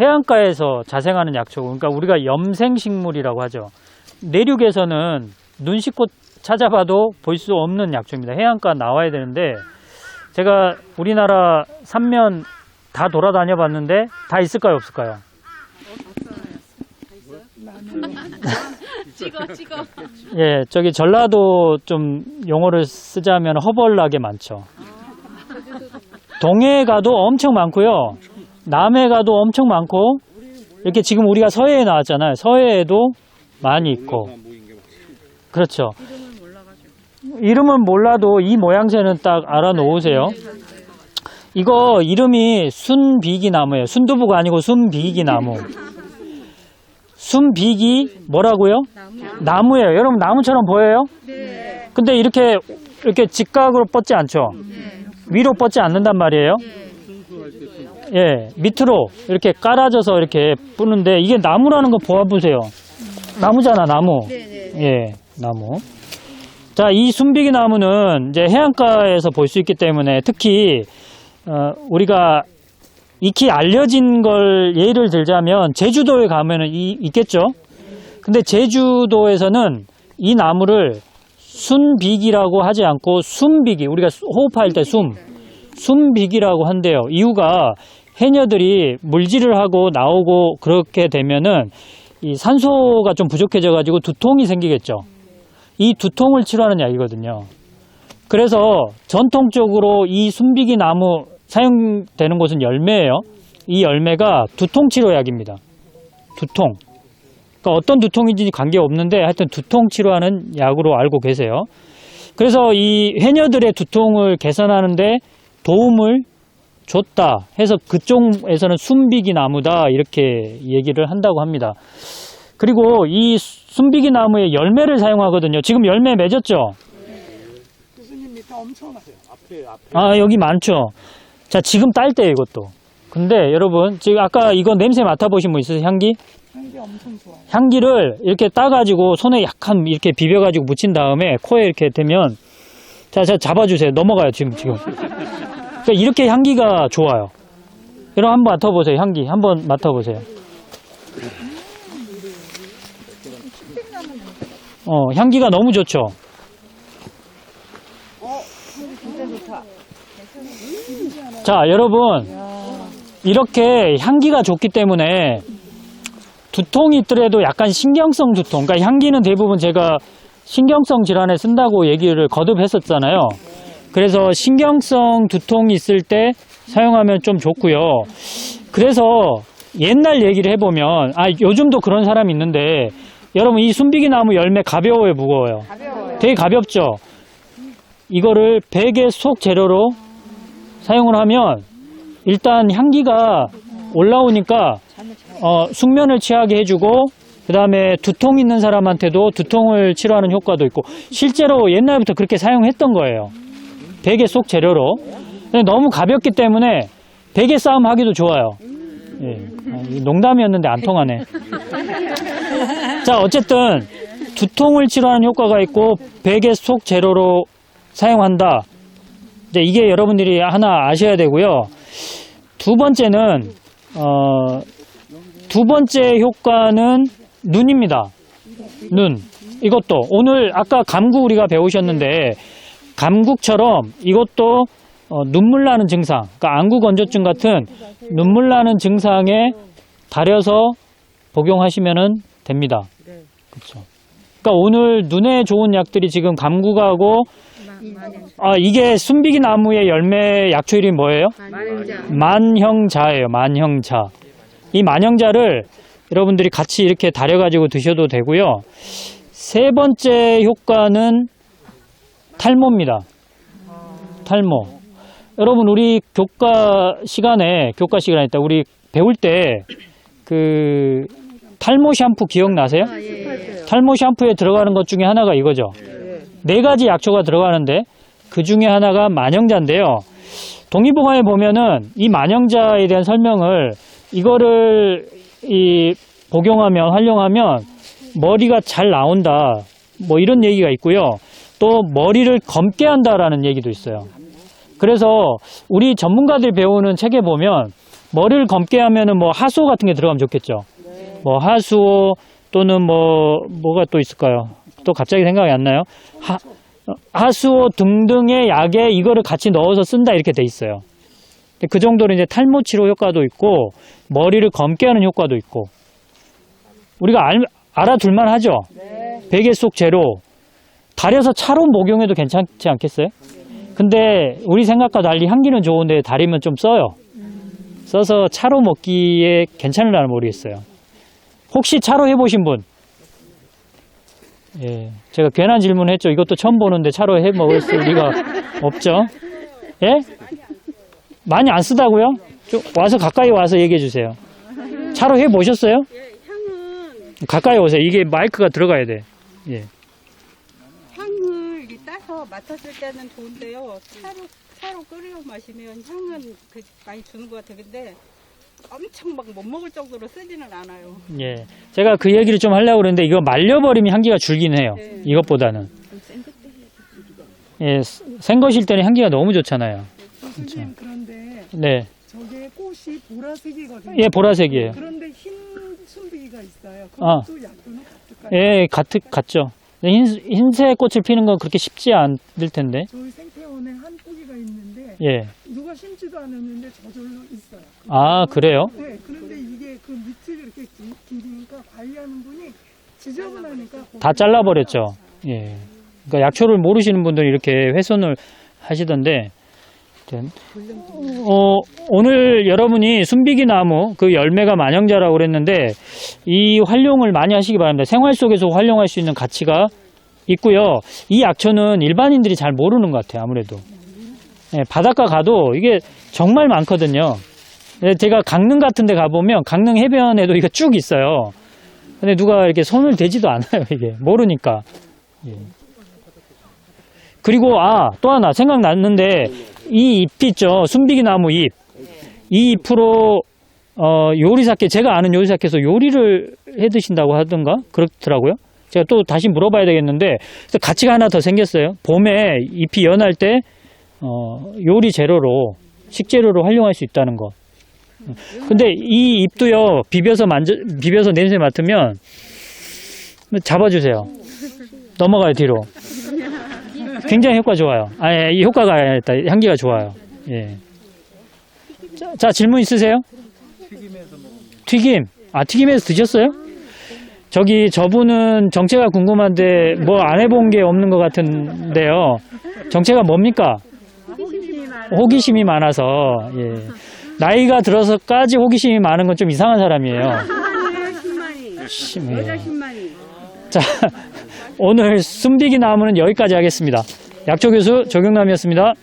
해안가에서 자생하는 약초고 그러니까 우리가 염생식물이라고 하죠. 내륙에서는 눈 씻고 찾아봐도 볼 수 없는 약초입니다. 해안가 나와야 되는데 제가 우리나라 삼면 다 돌아다녀 봤는데 다 있을까요 없을까요? 찍어 찍어. 예, 저기 전라도 좀 용어를 쓰자면 허벌나게 많죠. 동해 가도 엄청 많고요. 남해 가도 엄청 많고 이렇게 지금 우리가 서해에 나왔잖아요. 서해에도 많이 있고. 그렇죠. 이름은 몰라도 이 모양새는 딱 알아놓으세요. 이거 이름이 순비기 나무예요. 순두부가 아니고 순비기 나무. 순비기 뭐라고요? 나무예요. 여러분 나무처럼 보여요? 네. 근데 이렇게 이렇게 직각으로 뻗지 않죠? 위로 뻗지 않는단 말이에요. 예, 밑으로 이렇게 깔아져서 이렇게 뿌는데 이게 나무라는 거 보아보세요. 나무잖아, 나무. 예, 나무. 자, 이 순비기 나무는 이제 해안가에서 볼 수 있기 때문에 특히 어, 우리가 익히 알려진 걸 예를 들자면 제주도에 가면은 이, 있겠죠. 근데 제주도에서는 이 나무를 순비기라고 하지 않고 숨비기 우리가 수- 호흡할 때 숨 숨비기라고 한대요. 이유가 해녀들이 물질을 하고 나오고 그렇게 되면은 이 산소가 좀 부족해져 가지고 두통이 생기겠죠. 이 두통을 치료하는 약이거든요. 그래서 전통적으로 이 순비기 나무 사용되는 곳은 열매예요. 이 열매가 두통 치료 약입니다. 두통. 그러니까 어떤 두통인지 관계없는데 하여튼 두통 치료하는 약으로 알고 계세요. 그래서 이 해녀들의 두통을 개선하는데 도움을 줬다 해서 그쪽에서는 순비기 나무다 이렇게 얘기를 한다고 합니다. 그리고 이 순비기 나무의 열매를 사용하거든요. 지금 열매 맺었죠? 교수님 밑에 엄청 나세요. 앞에 앞에 아 여기 많죠. 자 지금 딸 때 이것도. 근데 여러분 지금 아까 이거 냄새 맡아보신 분 있으세요? 향기? 향기 엄청 좋아요. 향기를 이렇게 따가지고 손에 약간 이렇게 비벼가지고 묻힌 다음에 코에 이렇게 대면 자, 자 잡아주세요. 넘어가요 지금 지금. 그러니까 이렇게 향기가 좋아요. 여러분 한번 맡아보세요. 향기 한번 맡아보세요. 어 향기가 너무 좋죠. 자 여러분 이렇게 향기가 좋기 때문에 두통이 있더라도 약간 신경성 두통. 그러니까 향기는 대부분 제가 신경성 질환에 쓴다고 얘기를 거듭 했었잖아요. 그래서 신경성 두통이 있을 때 사용하면 좀 좋고요. 그래서 옛날 얘기를 해보면, 아, 요즘도 그런 사람이 있는데, 여러분 이 순비기 나무 열매 가벼워요, 무거워요? 되게 가볍죠? 이거를 베개 속 재료로 사용을 하면 일단 향기가 올라오니까 어, 숙면을 취하게 해주고 그 다음에 두통 있는 사람한테도 두통을 치료하는 효과도 있고 실제로 옛날부터 그렇게 사용했던 거예요. 베개 속 재료로. 너무 가볍기 때문에 베개 싸움 하기도 좋아요. 예. 아, 이 농담이었는데 안 통하네. 자, 어쨌든 두통을 치료하는 효과가 있고 베개 속 재료로 사용한다. 이제 이게 여러분들이 하나 아셔야 되고요. 두 번째는 어, 두 번째 효과는 눈입니다. 눈. 이것도 오늘 아까 감국 우리가 배우셨는데 감국처럼 이것도 어, 눈물 나는 증상, 그러니까 안구 건조증 같은 눈물 나는 증상에 달여서 복용하시면 됩니다. 그렇죠. 그러니까 오늘 눈에 좋은 약들이 지금 감국하고 아 이게 순비기 나무의 열매 약초 이름이 뭐예요? 만형자 예요. 만형자. 이 만형자를 여러분들이 같이 이렇게 달여가지고 드셔도 되고요. 세 번째 효과는 탈모입니다. 탈모. 여러분 우리 교과 시간에 교과 시간에 있다 우리 배울 때 그 탈모 샴푸 기억나세요? 탈모 샴푸에 들어가는 것 중에 하나가 이거죠. 네 가지 약초가 들어가는데 그 중에 하나가 만형자인데요. 동의보감에 보면은 이 만형자에 대한 설명을 이거를 이 복용하면 활용하면 머리가 잘 나온다 뭐 이런 얘기가 있고요. 또 머리를 검게 한다라는 얘기도 있어요. 그래서 우리 전문가들이 배우는 책에 보면 머리를 검게 하면은 뭐 하수오 같은 게 들어가면 좋겠죠. 뭐 하수오 또는 뭐 뭐가 또 있을까요? 또 갑자기 생각이 안 나요. 하, 어, 하수오 등등의 약에 이거를 같이 넣어서 쓴다 이렇게 돼 있어요. 그 정도로 이제 탈모 치료 효과도 있고 머리를 검게 하는 효과도 있고 우리가 알, 알아둘만 하죠. 베개 속 제로 달여서 차로 목용해도 괜찮지 않겠어요? 근데 우리 생각과 달리 향기는 좋은데 달이면 좀 써요. 써서 차로 먹기에 괜찮을려나 모르겠어요. 혹시 차로 해보신 분? 예, 제가 괜한 질문했죠. 이것도 처음 보는데 차로 해 먹을 리가 없죠. 예? 많이 안 쓰다고요? 좀 와서 가까이 와서 얘기해 주세요. 차로 해 보셨어요? 향은 가까이 오세요. 이게 마이크가 들어가야 돼. 예. 맡았을 때는 좋은데요. 차로 차로 끓여 마시면 향은 그 많이 주는 것 같아요. 근데 엄청 막 못 먹을 정도로 쓰지는 않아요. 예. 제가 그 얘기를 좀 하려고 그랬는데 이거 말려버리면 향기가 줄긴 해요. 네. 이것보다는. 예, 생것일 때는 향기가 너무 좋잖아요. 교수님 그런데 네. 저게 꽃이 보라색이거든요. 예, 보라색이에요. 그런데 흰 순비기가 있어요. 아. 그것도 약도는 같을까요? 예, 같, 같죠. 흰, 흰색 꽃을 피는 건 그렇게 쉽지 않을 텐데. 저희 생태원에 한 포기가 있는데 예. 누가 심지도 않았는데 저절로 있어요. 아, 그래요? 네, 그런데 이게 그 밑을 이렇게 기- 기르니까 관리하는 분이 지저분하니까 다 잘라버렸죠. 예. 그러니까 약초를 모르시는 분들이 이렇게 훼손을 하시던데. 아무튼, 어, 오늘 여러분이 순비기 나무 그 열매가 만영자라고 그랬는데 이 활용을 많이 하시기 바랍니다. 생활 속에서 활용할 수 있는 가치가 있고요. 이 약초는 일반인들이 잘 모르는 것 같아요. 아무래도. 예, 바닷가 가도 이게 정말 많거든요. 예, 제가 강릉 같은 데 가보면 강릉 해변에도 이거 쭉 있어요. 근데 누가 이렇게 손을 대지도 않아요, 이게. 모르니까. 예. 그리고, 아, 또 하나 생각났는데, 이 잎 있죠. 순비기 나무 잎. 이 잎으로, 어, 요리사께, 제가 아는 요리사께서 요리를 해 드신다고 하던가? 그렇더라고요. 제가 또 다시 물어봐야 되겠는데, 가치가 하나 더 생겼어요. 봄에 잎이 연할 때, 어, 요리 재료로, 식재료로 활용할 수 있다는 거. 근데 이 잎도요 비벼서 만져 비벼서 냄새 맡으면 잡아주세요. 넘어가요 뒤로. 굉장히 효과 좋아요. 아니 이 효과가 아니라 향기가 좋아요. 예. 자, 자, 질문 있으세요? 튀김. 아 튀김에서 드셨어요? 저기 저분은 정체가 궁금한데 뭐 안 해본 게 없는 것 같은데요. 정체가 뭡니까? 호기심이 많아서 예. 나이가 들어서까지 호기심이 많은 건 좀 이상한 사람이에요. 심해요. 자, 오늘 순비기 나무는 여기까지 하겠습니다. 약초 교수 조경남이었습니다.